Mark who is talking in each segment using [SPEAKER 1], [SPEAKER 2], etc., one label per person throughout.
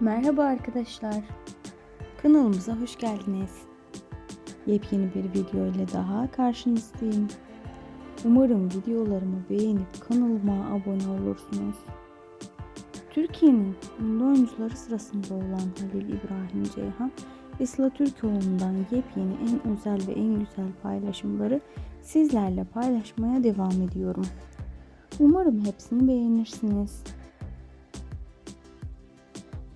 [SPEAKER 1] Merhaba arkadaşlar. Kanalımıza hoş geldiniz. Yepyeni bir video ile daha karşınızdayım. Umarım videolarımı beğenip kanalıma abone olursunuz. Türkiye'nin ünlü oyuncuları sırasında olan Halil İbrahim Ceyhan ve Sıla Türkoğlu'ndan yepyeni en özel ve en güzel paylaşımları sizlerle paylaşmaya devam ediyorum. Umarım hepsini beğenirsiniz.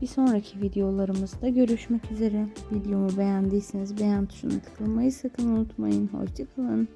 [SPEAKER 1] Bir sonraki videolarımızda görüşmek üzere. Videomu beğendiyseniz beğen tuşuna tıklamayı sakın unutmayın. Hoşçakalın.